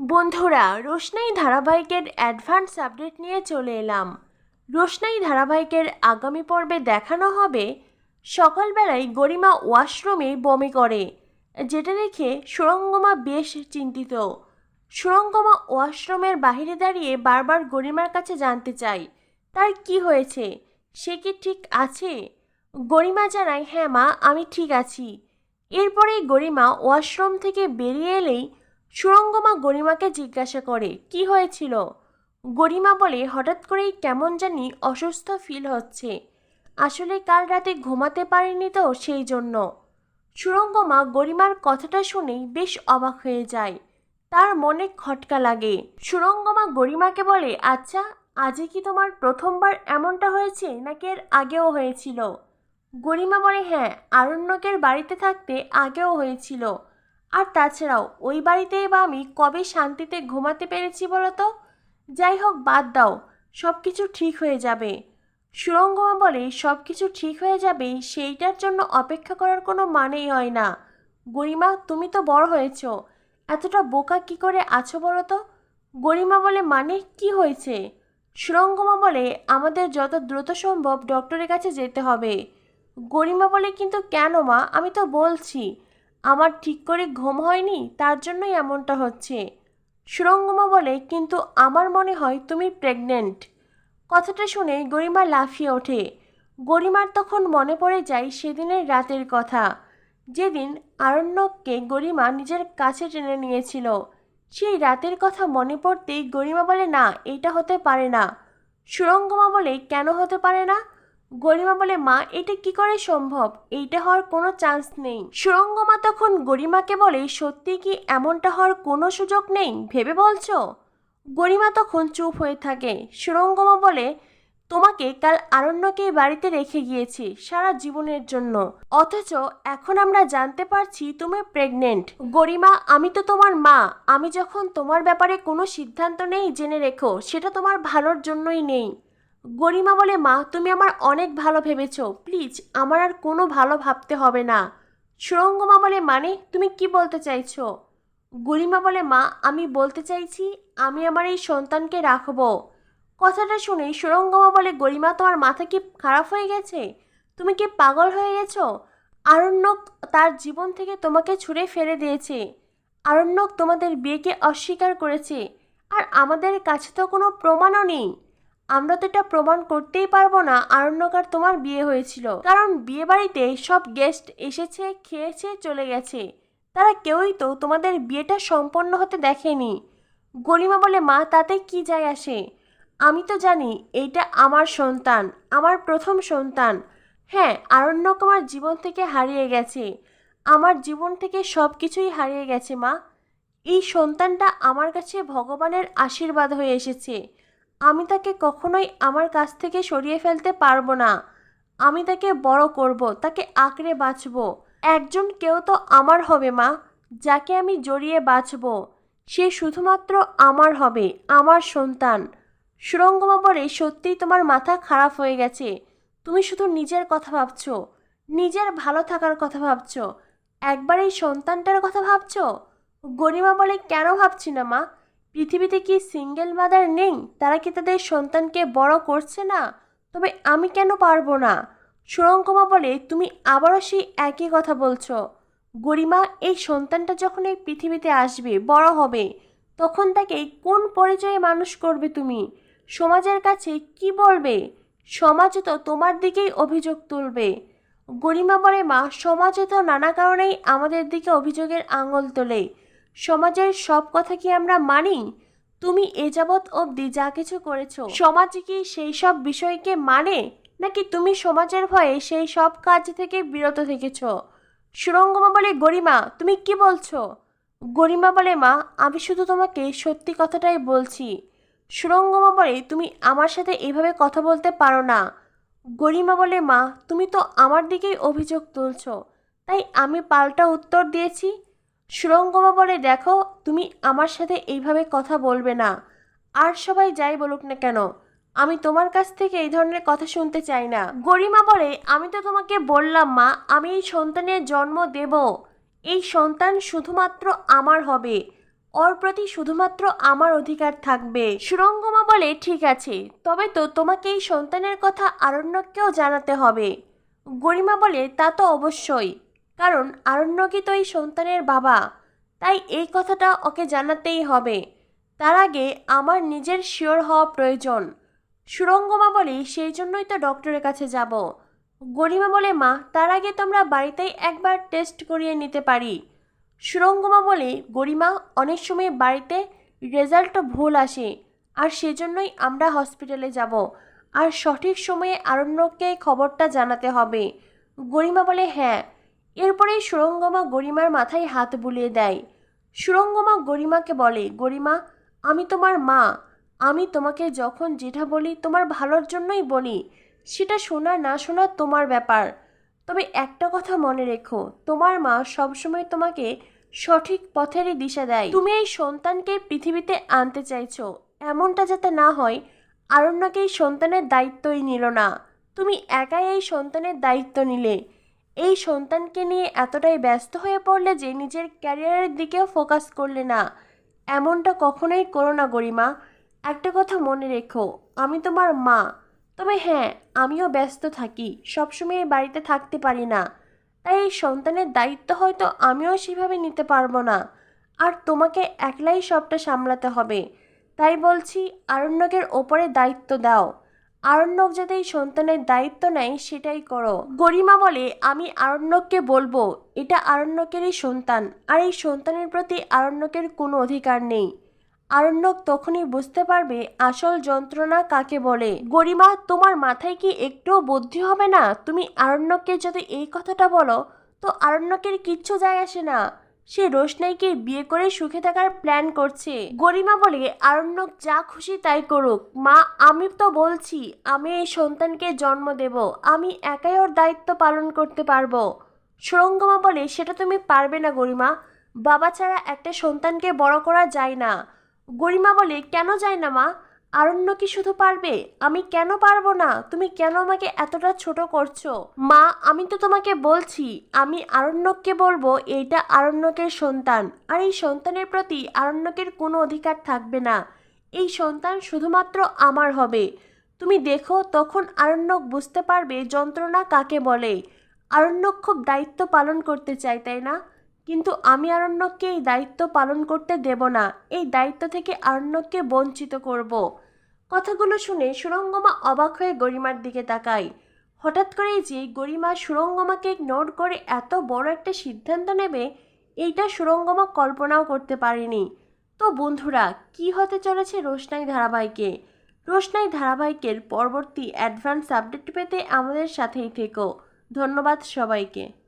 বন্ধুরা, রোশনাই ধারাবাহিকের advance update নিয়ে চলে এলাম। রোশনাই ধারাবাহিকের আগামী পর্বে দেখানো হবে সকালবেলায় গরিমা ওয়াশরুমে বমি করে, যেটা দেখে সুরঙ্গমা বেশ চিন্তিত। সুরঙ্গমা ওয়াশরুমের বাইরে দাঁড়িয়ে বারবার গরিমার কাছে জানতে চাই তার কি হয়েছে? সে কি ঠিক আছে? গরিমা জানায় হ্যাঁ মা, আমি ঠিক আছি। এরপরেই গরিমা ওয়াশরুম থেকে বেরিয়ে এলেই সুরঙ্গমা গরিমাকে জিজ্ঞাসা করে, কি হয়েছিল? গরিমা বলে, হঠাৎ করেই কেমন জানি অসুস্থ ফিল হচ্ছে। আসলে কাল রাতে ঘুমাতে পারেনি তো সেই জন্য। সুরঙ্গমা গরিমার কথাটা শুনেই বেশ অবাক হয়ে যায়। তার মনে খটকা লাগে। সুরঙ্গমা গরিমাকে বলে আচ্ছা আজই কি তোমার প্রথমবার এমনটা হয়েছে নাকি এর আগেও হয়েছিল? গরিমা বলে হ্যাঁ আরণ্যকের বাড়িতে থাকতে আগেও হয়েছিল। আর তাছাড়াও, ওই বাড়িতেই বা আমি কবে শান্তিতে ঘুমাতে পেরেছি বলো তো যাই হোক, বাদ দাও সব কিছু ঠিক হয়ে যাবে। সুরঙ্গমা বলে সব কিছু ঠিক হয়ে যাবে, সেইটার জন্য অপেক্ষা করার কোনো মানেই হয় না। গরিমা, তুমি তো বড় হয়েছ, এতটা বোকা কি করে আছো বলো তো গরিমা বলে মানে কি হয়েছে? সুরঙ্গমা বলে, আমাদের যত দ্রুত সম্ভব ডক্টরের কাছে যেতে হবে। গরিমা বলে, কিন্তু কেন মা? আমি তো বলছি। আমার ঠিক করে ঘুম হয়নি, তার জন্যই এমনটা হচ্ছে। সুরঙ্গমা বলে, কিন্তু আমার মনে হয় তুমি প্রেগনেন্ট কথাটা শুনে গরিমা লাফিয়ে ওঠে। গরিমার তখন মনে পড়ে যায় সেদিনের রাতের কথা। যেদিন আরণ্যককে গরিমা নিজের কাছে টেনে নিয়েছিল, সেই রাতের কথা মনে পড়তেই গরিমা বলে, না, এটা হতে পারে না। সুরঙ্গমা বলে, কেন হতে পারে না? গরিমা বলে, মা, এটা কি করে সম্ভব? এইটা হওয়ার কোনো চান্স নেই। সুরঙ্গমা তখন গরিমাকে বলে, সত্যি কি এমনটা হওয়ার কোনো সুযোগ নেই? ভেবে বলছো? গরিমা তখন চুপ হয়ে থাকে। সুরঙ্গমা বলে, তোমাকে কাল আরণ্যকে বাড়িতে রেখে গিয়েছি, সারা জীবনের জন্য। অথচ এখন আমরা জানতে পারছি তুমি প্রেগনেন্ট গরিমা, আমি তো তোমার মা। আমি যখন তোমার ব্যাপারে কোনো সিদ্ধান্ত নেই, জেনে রেখো, সেটা তোমার ভালোর জন্যই নেই। গরিমা বলে, মা, তুমি আমার অনেক ভালো ভেবেছো। প্লিজ, আমার আর কোনো ভালো ভাবতে হবে না। সুরঙ্গমা বলে মানে তুমি কি বলতে চাইছো? গরিমা বলে, মা, আমি বলতে চাইছি, আমি আমার এই সন্তানকে রাখব। কথাটা শুনে সুরঙ্গমা বলে, গরিমা, তোমার মাথা কি খারাপ হয়ে গেছে? তুমি কি পাগল হয়ে গেছো? আরণ্যক তার জীবন থেকে তোমাকে ছুঁড়ে ফেলে দিয়েছে। আরণ্যক তোমাদের বিয়েকে অস্বীকার করেছে। আর আমাদের কাছে তো কোনো প্রমাণও নেই। আমরা তো এটা প্রমাণ করতেই পারব না আরণ্যকার তোমার বিয়ে হয়েছিল। কারণ বিয়ে বাড়িতে সব গেস্ট এসেছে, খেয়েছে, চলে গেছে। তারা কেউই তো তোমাদের বিয়েটা সম্পন্ন হতে দেখেনি। গরিমা বলে, মা, তাতে কি যায় আসে? আমি তো জানি, এইটা আমার সন্তান, আমার প্রথম সন্তান। হ্যাঁ আরণ্যক আমার জীবন থেকে হারিয়ে গেছে। আমার জীবন থেকে সব কিছুই হারিয়ে গেছে, মা। এই সন্তানটা আমার কাছে ভগবানের আশীর্বাদ হয়ে এসেছে। আমি তাকে কখনোই আমার কাছ থেকে সরিয়ে ফেলতে পারব না। আমি তাকে বড় করব, তাকে আঁকড়ে বাঁচব। একজন কেউ তো আমার হবে, মা, যাকে আমি জড়িয়ে বাঁচব। সে শুধুমাত্র আমার হবে, আমার সন্তান। সুরঙ্গমা বলে সত্যিই তোমার মাথা খারাপ হয়ে গেছে। তুমি শুধু নিজের কথা ভাবছ, নিজের ভালো থাকার কথা ভাবছ। একবার এই সন্তানটার কথা ভাবছ? গরিমা বলে কেন ভাবছি না, মা? পৃথিবীতে কি সিঙ্গেল মাদার নেই? তারা কি তাদের সন্তানকে বড় করছে না? তবে আমি কেন পারব না? সুরঙ্গমা বলে, তুমি আবারও সেই একই কথা বলছো। গরিমা, এই সন্তানটা যখন এই পৃথিবীতে আসবে, বড় হবে, তখন তাকে কোন পরিচয়ে মানুষ করবে তুমি? সমাজের কাছে কি বলবে? সমাজ তো তোমার দিকেই অভিযোগ তুলবে। গরিমা বলে, মা, সমাজে তো নানা কারণেই আমাদের দিকে অভিযোগের আঙুল তোলে। সমাজের সব কথা কি আমরা মানি? তুমি এ যাবৎ অবধি যা কিছু করেছ, সমাজ কি সেই সব বিষয়কে মানে? নাকি তুমি সমাজের ভয়ে সেই সব কাজ থেকে বিরত থেকেছ? সুরঙ্গমা বলে, গরিমা, তুমি কি বলছো? গরিমা বলে, মা, আমি শুধু তোমাকে সত্যি কথাটাই বলছি। সুরঙ্গমা বলে, তুমি আমার সাথে এভাবে কথা বলতে পারো না। গরিমা বলে, মা, তুমি তো আমার দিকেই অভিযোগ তুলছ। তাই আমি পাল্টা উত্তর দিয়েছি। সুরঙ্গমা বলে দেখো, তুমি আমার সাথে এইভাবে কথা বলবে না। আর সবাই যাই বলুক না কেন, আমি তোমার কাছ থেকে এই ধরনের কথা শুনতে চাই না। গরিমা বলে, আমি তো তোমাকে বললাম মা, আমি এই সন্তানের জন্ম দেব। এই সন্তান শুধুমাত্র আমার হবে, ওর প্রতি শুধুমাত্র আমার অধিকার থাকবে। সুরঙ্গমা বলে, ঠিক আছে, তবে তো তোমাকে এই সন্তানের কথা আরণ্যককেও জানাতে হবে। গরিমা বলে, তা তো অবশ্যই। কারণ আরণ্যকই তো এই সন্তানের বাবা। তাই এই কথাটা ওকে জানাতেই হবে। তার আগে আমার নিজের শিওর হওয়া প্রয়োজন। সুরঙ্গমা বলি, সেই জন্যই তো ডক্টরের কাছে যাব। গরিমা বলে, মা, তার আগে তোমরা বাড়িতেই একবার টেস্ট করিয়ে নিতে পারি। সুরঙ্গমা বলে, গরিমা, অনেক সময় বাড়িতে রেজাল্ট ভুল আসে, আর সেজন্যই আমরা হসপিটালে যাব। আর সঠিক সময়ে আরণ্যককে এই খবরটা জানাতে হবে। গরিমা বলে হ্যাঁ। এরপরেই সুরঙ্গমা গরিমার মাথায় হাত বুলিয়ে দেয়। সুরঙ্গমা গরিমাকে বলে, গরিমা, আমি তোমার মা। আমি তোমাকে যখন যেটা বলি তোমার ভালোর জন্যই বলি। সেটা শোনা না শোনা তোমার ব্যাপার। তবে একটা কথা মনে রেখো, তোমার মা সবসময় তোমাকে সঠিক পথেরই দিশা দেয়। তুমি এই সন্তানকে পৃথিবীতে আনতে চাইছো। এমনটা যাতে না হয় আরণ্যকে এই সন্তানের দায়িত্বই নিল না। তুমি একাই এই সন্তানের দায়িত্ব নিলে। এই সন্তানকে নিয়ে এতটাই ব্যস্ত হয়ে পড়লে যে নিজের ক্যারিয়ারের দিকেও ফোকাস করলে না। এমনটা কখনোই করো না গরিমা। একটা কথা মনে রেখো, আমি তোমার মা। তবে হ্যাঁ আমিও ব্যস্ত থাকি সবসময় বাড়িতে থাকতে পারি না। তাই এই সন্তানের দায়িত্ব হয়তো আমিও সেভাবে নিতে পারব না। আর তোমাকে একলাই সবটা সামলাতে হবে। তাই বলছি, আরণ্যকের ওপরে দায়িত্ব দাও। আরণ্যক যাতে এই সন্তানের দায়িত্ব নেয়, সেটাই করো। গরিমা বলে, আমি আরণ্যককে বলব, এটা আরণ্যকেরই সন্তান, আর এই সন্তানের প্রতি আরণ্যকের কোনো অধিকার নেই। আরণ্যক তখনই বুঝতে পারবে আসল যন্ত্রণা কাকে বলে। গরিমা, তোমার মাথায় কি একটুও বুদ্ধি হবে না? তুমি আরণ্যককে যদি এই কথাটা বলো, তো আরণ্যকের কিচ্ছু যায় আসে না। সে রোশনাইকে বিয়ে করে সুখে থাকার প্ল্যান করছে। গরিমা বলে, আরণ্যক যা খুশি তাই করুক। মা, আমি তো বলছি, আমি এই সন্তানকে জন্ম দেব। আমি একাই ওর দায়িত্ব পালন করতে পারব। সুরঙ্গমা বলে, সেটা তুমি পারবে না গরিমা। বাবা ছাড়া একটা সন্তানকে বড় করা যায় না। গরিমা বলে, কেন যায় না মা? আরণ্য কি শুধু পারবে? আমি কেন পারব না? তুমি কেন আমাকে এতটা ছোট করছ? মা, আমি তো তোমাকে বলছি, আমি আরণ্যককে বলব এইটা আরণ্যকের সন্তান। আর এই সন্তানের প্রতি আরণ্যকের কোনো অধিকার থাকবে না। এই সন্তান শুধুমাত্র আমার হবে। তুমি দেখো, তখন আরণ্যক বুঝতে পারবে যন্ত্রণা কাকে বলে। আরণ্যক খুব দায়িত্ব পালন করতে চায়, তাই না? কিন্তু আমি আরণ্যককে এই দায়িত্ব পালন করতে দেব না। এই দায়িত্ব থেকে আরণ্যককে বঞ্চিত করব। কথাগুলো শুনে সুরঙ্গমা অবাক হয়ে গরিমার দিকে তাকায়। হঠাৎ করেই যে গরিমা সুরঙ্গমাকে ইগনোর করে এত বড় একটা সিদ্ধান্ত নেবে, এইটা সুরঙ্গমা কল্পনাও করতে পারেনি। তো বন্ধুরা, কি হতে চলেছে রোশনাই ধারাবাহিকে? রোশনাই ধারাবাহিকের পরবর্তী অ্যাডভান্স আপডেট পেতে আমাদের সাথেই থেকো। ধন্যবাদ সবাইকে।